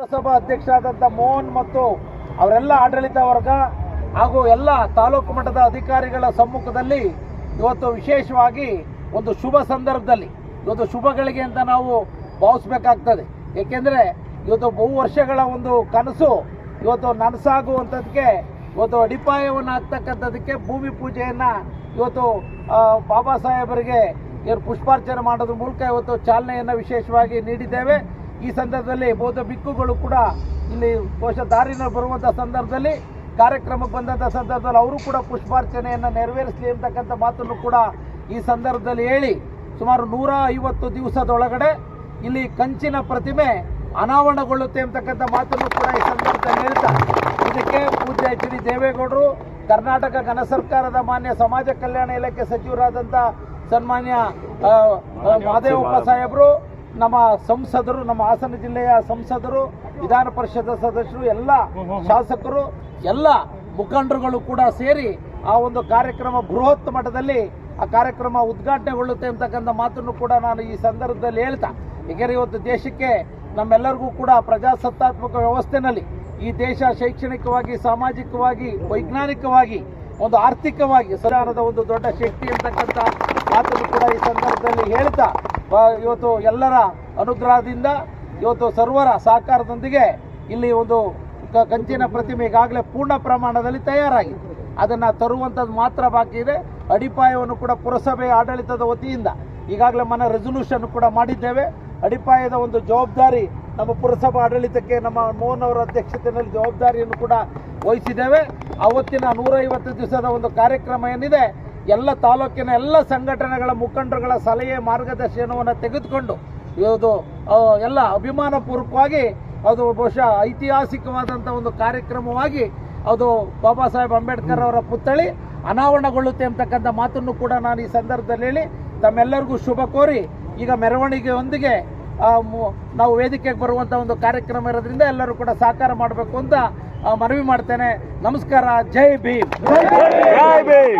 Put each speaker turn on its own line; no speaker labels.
ಪುರಸಭಾ ಅಧ್ಯಕ್ಷರಾದಂಥ ಮೋಹನ್ ಮತ್ತು ಅವರೆಲ್ಲ ಆಡಳಿತ ವರ್ಗ ಹಾಗೂ ಎಲ್ಲ ತಾಲೂಕು ಮಟ್ಟದ ಅಧಿಕಾರಿಗಳ ಸಮ್ಮುಖದಲ್ಲಿ ಇವತ್ತು ವಿಶೇಷವಾಗಿ ಒಂದು ಶುಭ ಸಂದರ್ಭದಲ್ಲಿ, ಇವತ್ತು ಶುಭಗಳಿಗೆ ಅಂತ ನಾವು ಭಾವಿಸ್ಬೇಕಾಗ್ತದೆ. ಏಕೆಂದರೆ ಇವತ್ತು ಬಹು ವರ್ಷಗಳ ಒಂದು ಕನಸು, ಇವತ್ತು ನನಸಾಗುವಂಥದ್ದಕ್ಕೆ ಇವತ್ತು ಅಡಿಪಾಯವನ್ನು ಹಾಕ್ತಕ್ಕಂಥದ್ದಕ್ಕೆ ಭೂಮಿ ಪೂಜೆಯನ್ನು ಇವತ್ತು ಬಾಬಾ ಸಾಹೇಬರಿಗೆ ಇವರು ಪುಷ್ಪಾರ್ಚನೆ ಮಾಡೋದ್ರ ಮೂಲಕ ಇವತ್ತು ಚಾಲನೆಯನ್ನು ವಿಶೇಷವಾಗಿ ನೀಡಿದ್ದೇವೆ. ಈ ಸಂದರ್ಭದಲ್ಲಿ ಬೌದ್ಧ ಬಿಕ್ಕುಗಳು ಕೂಡ ಇಲ್ಲಿ ಬಹುಶಃ ದಾರಿನ ಬರುವಂಥ ಸಂದರ್ಭದಲ್ಲಿ ಕಾರ್ಯಕ್ರಮಕ್ಕೆ ಬಂದಂಥ ಸಂದರ್ಭದಲ್ಲಿ ಅವರು ಕೂಡ ಪುಷ್ಪಾರ್ಚನೆಯನ್ನು ನೆರವೇರಿಸಲಿ ಅಂತಕ್ಕಂಥ ಮಾತನ್ನು ಕೂಡ ಈ ಸಂದರ್ಭದಲ್ಲಿ ಹೇಳಿ ಸುಮಾರು ನೂರ ಐವತ್ತು ದಿವಸದೊಳಗಡೆ ಇಲ್ಲಿ ಕಂಚಿನ ಪ್ರತಿಮೆ ಅನಾವರಣಗೊಳ್ಳುತ್ತೆ ಅಂತಕ್ಕಂಥ ಮಾತನ್ನು ಕೂಡ ಈ ಸಂದರ್ಭದಲ್ಲಿ ಹೇಳ್ತಾ ಇದಕ್ಕೆ ಪೂಜ್ಯ ಎಚ್ ಡಿ ದೇವೇಗೌಡರು ಕರ್ನಾಟಕ ಘನ ಸರ್ಕಾರದ ಮಾನ್ಯ ಸಮಾಜ ಕಲ್ಯಾಣ ಇಲಾಖೆ ಸಚಿವರಾದಂಥ ಸನ್ಮಾನ್ಯ ಮಹದೇವಪ್ಪ ಸಾಹೇಬರು ನಮ್ಮ ಸಂಸದರು, ನಮ್ಮ ಹಾಸನ ಜಿಲ್ಲೆಯ ಸಂಸದರು, ವಿಧಾನ ಪರಿಷತ್ ಸದಸ್ಯರು, ಎಲ್ಲ ಶಾಸಕರು, ಎಲ್ಲ ಮುಖಂಡರುಗಳು ಕೂಡ ಸೇರಿ ಆ ಒಂದು ಕಾರ್ಯಕ್ರಮ ಬೃಹತ್ ಮಟ್ಟದಲ್ಲಿ ಆ ಕಾರ್ಯಕ್ರಮ ಉದ್ಘಾಟನೆಗೊಳ್ಳುತ್ತೆ ಅಂತಕ್ಕಂಥ ಮಾತನ್ನು ಕೂಡ ನಾನು ಈ ಸಂದರ್ಭದಲ್ಲಿ ಹೇಳ್ತಾ. ಏಕೆಂದರೆ ಇವತ್ತು ದೇಶಕ್ಕೆ ನಮ್ಮೆಲ್ಲರಿಗೂ ಕೂಡ ಪ್ರಜಾಸತ್ತಾತ್ಮಕ ವ್ಯವಸ್ಥೆನಲ್ಲಿ ಈ ದೇಶ ಶೈಕ್ಷಣಿಕವಾಗಿ, ಸಾಮಾಜಿಕವಾಗಿ, ವೈಜ್ಞಾನಿಕವಾಗಿ, ಒಂದು ಆರ್ಥಿಕವಾಗಿ ಸಂವಿಧಾನದ ಒಂದು ದೊಡ್ಡ ಶಕ್ತಿ ಅಂತಕ್ಕಂಥ ಮಾತನ್ನು ಕೂಡ ಈ ಸಂದರ್ಭದಲ್ಲಿ ಹೇಳ್ತಾ. ಇವತ್ತು ಎಲ್ಲರ ಅನುಗ್ರಹದಿಂದ ಇವತ್ತು ಸರ್ವರ ಸಹಕಾರದೊಂದಿಗೆ ಇಲ್ಲಿ ಒಂದು ಕಂಚಿನ ಪ್ರತಿಮೆ ಈಗಾಗಲೇ ಪೂರ್ಣ ಪ್ರಮಾಣದಲ್ಲಿ ತಯಾರಾಗಿದೆ. ಅದನ್ನು ತರುವಂಥದ್ದು ಮಾತ್ರ ಬಾಕಿ ಇದೆ. ಅಡಿಪಾಯವನ್ನು ಕೂಡ ಪುರಸಭೆ ಆಡಳಿತದ ವತಿಯಿಂದ ಈಗಾಗಲೇ ಮನೆ ರೆಸೊಲ್ಯೂಷನ್ ಕೂಡ ಮಾಡಿದ್ದೇವೆ. ಅಡಿಪಾಯದ ಒಂದು ಜವಾಬ್ದಾರಿ ನಮ್ಮ ಪುರಸಭಾ ಆಡಳಿತಕ್ಕೆ, ನಮ್ಮ ಮೋಹನ್ ಅಧ್ಯಕ್ಷತೆಯಲ್ಲಿ ಜವಾಬ್ದಾರಿಯನ್ನು ಕೂಡ ವಹಿಸಿದ್ದೇವೆ. ಅವತ್ತಿನ ನೂರೈವತ್ತು ದಿವಸದ ಒಂದು ಕಾರ್ಯಕ್ರಮ ಏನಿದೆ ಎಲ್ಲ ತಾಲೂಕಿನ ಎಲ್ಲ ಸಂಘಟನೆಗಳ ಮುಖಂಡರುಗಳ ಸಲಹೆ ಮಾರ್ಗದರ್ಶನವನ್ನು ತೆಗೆದುಕೊಂಡು ಇದು ಆ, ಎಲ್ಲ ಅಭಿಮಾನಪೂರ್ವಕವಾಗಿ ಅದು ಬಹುಶಃ ಐತಿಹಾಸಿಕವಾದಂಥ ಒಂದು ಕಾರ್ಯಕ್ರಮವಾಗಿ ಅದು ಬಾಬಾ ಸಾಹೇಬ್ ಅಂಬೇಡ್ಕರ್ ಅವರ ಪುತ್ಥಳಿ ಅನಾವರಣಗೊಳ್ಳುತ್ತೆ ಅಂತಕ್ಕಂಥ ಮಾತನ್ನು ಕೂಡ ನಾನು ಈ ಸಂದರ್ಭದಲ್ಲಿ ಹೇಳಿ ತಮ್ಮೆಲ್ಲರಿಗೂ ಶುಭ ಕೋರಿ ಈಗ ಮೆರವಣಿಗೆಯೊಂದಿಗೆ ಮು- ನಾವು ವೇದಿಕೆಗೆ ಬರುವಂಥ ಒಂದು ಕಾರ್ಯಕ್ರಮ ಇರೋದ್ರಿಂದ ಎಲ್ಲರೂ ಕೂಡ ಸಹಕಾರ ಮಾಡಬೇಕು ಅಂತ ಮನವಿ ಮಾಡ್ತೇನೆ. ನಮಸ್ಕಾರ ಜೈ ಭೀಮ್.
ಜೈ ಭೀಮ್.